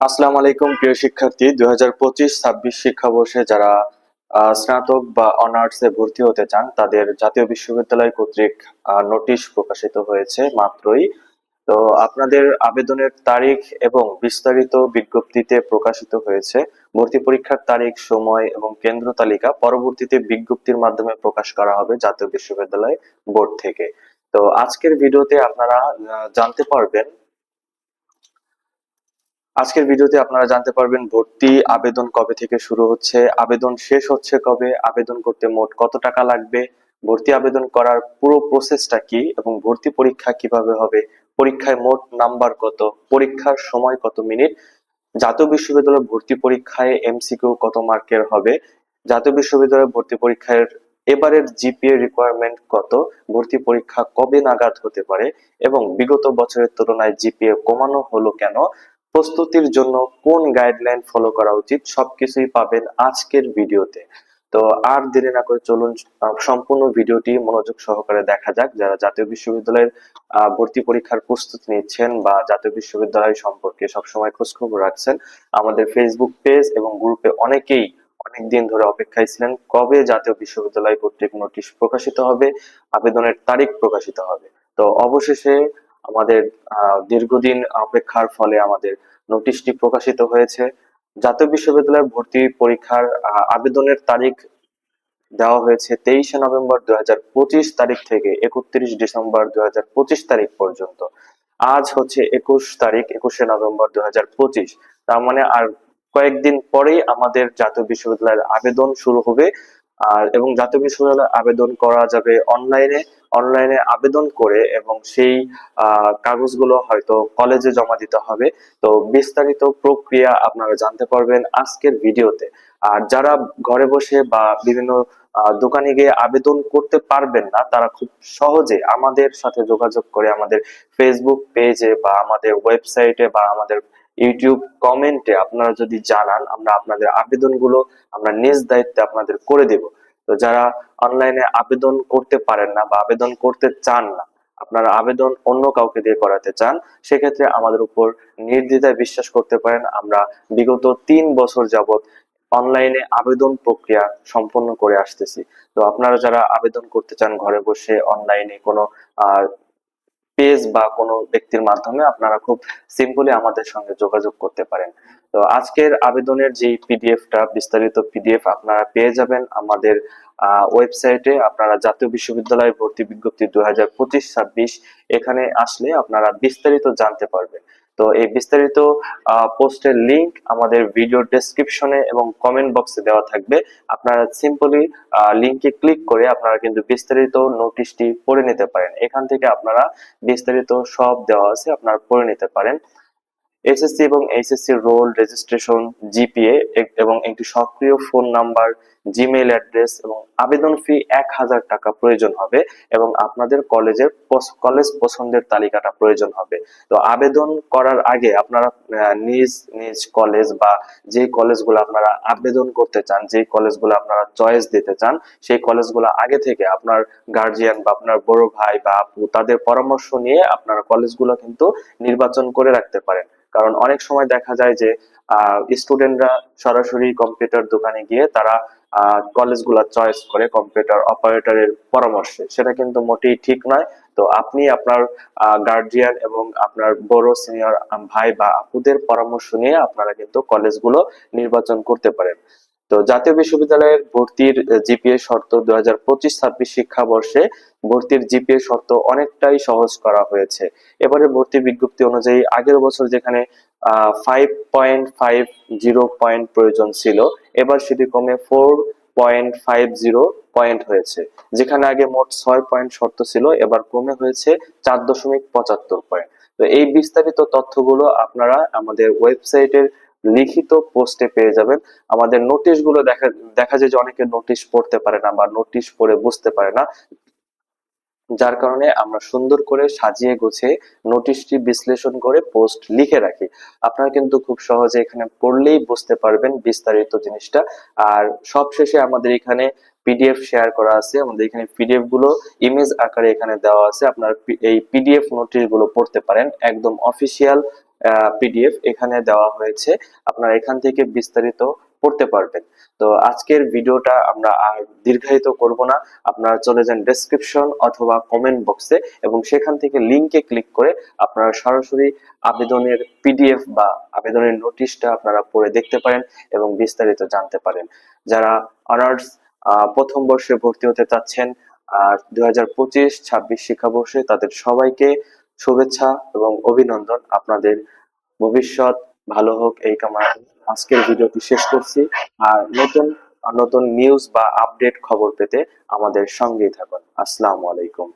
আসসালামু আলাইকুম, প্রিয় শিক্ষার্থী। দুই হাজার পঁচিশ ছাব্বিশ শিক্ষাবর্ষে যারা স্নাতক বা অনার্সে ভর্তি হতে চান, তাদের জাতীয় বিশ্ববিদ্যালয় কর্তৃক নোটিশ প্রকাশিত হয়েছে মাত্রই। তো আপনাদের আবেদনের তারিখ এবং বিস্তারিত বিজ্ঞপ্তিতে প্রকাশিত হয়েছে। ভর্তি পরীক্ষার তারিখ, সময় এবং কেন্দ্র তালিকা পরবর্তীতে বিজ্ঞপ্তির মাধ্যমে প্রকাশ করা হবে জাতীয় বিশ্ববিদ্যালয় বোর্ড থেকে। তো আজকের ভিডিওতে আপনারা জানতে পারবেন আজকের ভিডিওতে আপনারা জানতে পারবেন ভর্তি আবেদন কবে থেকে শুরু হচ্ছে, আবেদন শেষ হচ্ছে কবে, আবেদন করতে মোট কত টাকা লাগবে, ভর্তি আবেদন করার পুরো প্রসেসটা কি এবং ভর্তি পরীক্ষা কীভাবে হবে, পরীক্ষায় মোট নাম্বার কত, পরীক্ষার সময় কত মিনিট, জাতীয় বিশ্ববিদ্যালয় ভর্তি পরীক্ষায় এমসিকিউ কত মার্কের হবে, জাতীয় বিশ্ববিদ্যালয় ভর্তি পরীক্ষার এবারের জিপিএ রিকোয়ারমেন্ট কত, ভর্তি পরীক্ষা কবে নাগাদ হতে পারে এবং বিগত বছরের তুলনায় জিপিএ কমানো হলো কেন প্রস্তুতির জন্য কোন গাইডলাইন ফলো করা উচিত সবকিছুই পাবেন আজকের ভিডিওতে। তো আর দেরি না করে চলুন সম্পূর্ণ ভিডিওটি মনোযোগ সহকারে দেখা যাক যারা জাতীয় বিশ্ববিদ্যালয়ের ভর্তি পরীক্ষার প্রস্তুতি নিচ্ছেন বা জাতীয় বিশ্ববিদ্যালয় সম্পর্কে সবসময় খোঁজখবর রাখছেন, আমাদের ফেসবুক পেজ এবং গ্রুপে অনেকেই অনেকদিন ধরে অপেক্ষায় ছিলেন কবে জাতীয় বিশ্ববিদ্যালয় কর্তৃক নোটিশ প্রকাশিত হবে, আবেদনের তারিখ প্রকাশিত হবে। তো অবশেষে আমাদের দীর্ঘদিন অপেক্ষার ফলে আমাদের নোটিশটি প্রকাশিত হয়েছে। জাতীয় বিশ্ববিদ্যালয় ভর্তি পরীক্ষার আবেদনের তারিখ দেওয়া হয়েছে তেইশে নভেম্বর দুই তারিখ থেকে একত্রিশ ডিসেম্বর দুই তারিখ পর্যন্ত। আজ হচ্ছে একুশ তারিখ, একুশে নভেম্বর দুই হাজার পঁচিশ। তার মানে আর কয়েকদিন পরেই আমাদের জাতীয় বিশ্ববিদ্যালয়ের আবেদন শুরু হবে। আর, এবং জাতীয় বিশ্ববিদ্যালয়ে আবেদন করা যাবে অনলাইনে। অনলাইনে আবেদন করে এবং সেই কাগজগুলো হয়তো কলেজে জমা দিতে হবে। তো বিস্তারিত প্রক্রিয়া আপনারা জানতে পারবেন আজকের ভিডিওতে। আর যারা ঘরে বসে বা বিভিন্ন দোকানে গিয়ে আবেদন করতে পারবেন না, তারা খুব সহজে আমাদের সাথে যোগাযোগ করে আমাদের ফেসবুক পেজে বা আমাদের ওয়েবসাইটে বা আমাদের ইউটিউব কমেন্টে আপনারা যদি জানান, আমরা আপনাদের আবেদনগুলো আমরা নিজ দায়িত্বে আপনাদের করে দেব। তো যারা অনলাইনে আবেদন করতে পারেন না বা আবেদন করতে চান না, আপনারা আবেদন অন্য কাউকে দিয়ে করাতে চান, সেক্ষেত্রে আমাদের উপর নির্দ্বিধায় বিশ্বাস করতে পারেন। আমরা বিগত তিন বছর যাবৎ অনলাইনে আবেদন প্রক্রিয়া সম্পন্ন করে আসতেছি। তো আপনারা যারা আবেদন করতে চান ঘরে বসে অনলাইনে কোনো পেজ বা কোনো ব্যক্তির মাধ্যমে আপনারা খুব সিম্পলি আমাদের সঙ্গে যোগাযোগ করতে পারেন। তো আজকের আবেদনের যে পিডিএফটা বিস্তারিত পিডিএফ আপনারা পেয়ে যাবেন আমাদের ওয়েবসাইটে আপনারা জাতীয় বিশ্ববিদ্যালয় ভর্তি বিজ্ঞপ্তি দু হাজার পঁচিশ ছাব্বিশ এখানে আসলে আপনারা বিস্তারিত জানতে পারবেন। তো এই বিস্তারিত পোস্টের লিংক আমাদের ভিডিও ডেসক্রিপশনে এবং কমেন্ট বক্সে দেওয়া থাকবে। আপনারা সিম্পলি লিংকে ক্লিক করে আপনারা কিন্তু বিস্তারিত নোটিশটি পড়ে নিতে পারেন। এখান থেকে আপনারা বিস্তারিত সব দেওয়া আছে আপনারা পড়ে নিতে পারেন। এসএসসি এবং এইচএসসি রোল রেজিস্ট্রেশন জিপিএ এবং একটি সক্রিয় ফোন নাম্বার জিমেইল অ্যাড্রেস এবং আবেদন ফি এক হাজার টাকা প্রয়োজন হবে এবং আপনাদের কলেজের কলেজ পছন্দের তালিকাটা প্রয়োজন হবে। তো আবেদন করার আগে আপনারা নিজ নিজ কলেজ বা যে কলেজগুলো আপনারা আবেদন করতে চান যে কলেজগুলো আপনারা চয়েস দিতে চান, সেই কলেজগুলো আগে থেকে আপনার গার্জিয়ান বা আপনার বড় ভাই বা আপু তাদের পরামর্শ নিয়ে আপনারা কলেজগুলো কিন্তু নির্বাচন করে রাখতে পারেন। কারণ অনেক সময় দেখা যায় যে স্টুডেন্টরা সরাসরি কম্পিউটার দোকানে গিয়ে তারা কলেজগুলা চয়েস করে কম্পিউটার অপারেটরের পরামর্শে। সেটা কিন্তু মোটেই ঠিক নয়। তো আপনি আপনার গার্জিয়ান এবং আপনার বড় সিনিয়র ভাই বা আপুদের পরামর্শ নিয়ে আপনারা কিন্তু কলেজগুলো নির্বাচন করতে পারেন। তো জাতীয় বিশ্ববিদ্যালয়ের ভর্তির জিপিএ শর্ত দুই হাজার পঁচিশ ছাব্বিশ শিক্ষাবর্ষে ভর্তির জিপিএ শর্ত অনেকটাই সহজ করা হয়েছে। এবারে ভর্তি বিজ্ঞপ্তি অনুযায়ী আগের বছর যেখানে five point five zero point প্রয়োজন ছিল, এবার সেটি কমে four point five zero point হয়েছে। যেখানে আগে মোট ছয় পয়েন্ট শর্ত ছিল, এবার কমে হয়েছে চার দশমিক পঁচাত্তর পয়েন্ট তো এই বিস্তারিত তথ্যগুলো আপনারা আমাদের ওয়েবসাইটের লিখিত পোস্টে পেয়ে যাবেন। আমাদের নোটিশগুলো দেখা দেখা যায় যে অনেকে নোটিশ পড়তে পারে না বা নোটিশ পড়ে বুঝতে পারে না। যার কারণে আমরা সুন্দর করে সাজিয়ে গুছিয়ে নোটিশটি বিশ্লেষণ করে পোস্ট লিখে রাখি। আপনারা কিন্তু খুব সহজে এখানে পড়লেই বুঝতে পারবেন বিস্তারিত জিনিসটা। আর সবশেষে আমাদের এখানে পিডিএফ শেয়ার করা আছে। আমাদের এখানে পিডিএফগুলো ইমেজ আকারে এখানে দেওয়া আছে। আপনার এই পিডিএফ নোটিশগুলো পড়তে পারেন। একদম অফিসিয়াল পিডিএফ এখানে দেওয়া হয়েছে। আপনারা এখান থেকে বিস্তারিত পড়তে পারবেন। তো আজকের ভিডিওটা আমরা আর দীর্ঘায়িত করব না। আপনারা চলে যান ডেসক্রিপশন অথবা কমেন্ট বক্সে এবং সেখান থেকে লিংকে ক্লিক করে আপনারা সরাসরি আবেদনের পিডিএফ বা আবেদনের নোটিশটা আপনারা পড়ে দেখতে পারেন এবং বিস্তারিত জানতে পারেন। যারা অনার্স প্রথম বর্ষে ভর্তি হতে চাচ্ছেন, আর দুই হাজার পঁচিশ, ছাব্বিশ শিক্ষাবর্ষে তাদের সবাইকে শুভেচ্ছা এবং অভিনন্দন আপনাদের। ভবিষ্যৎ ভালো হোক, এই কামনা আজকের ভিডিওটি শেষ করছি। আর নতুন নতুন নিউজ বা আপডেট খবর পেতে আমাদের সঙ্গেই থাকুন। আসসালামু আলাইকুম।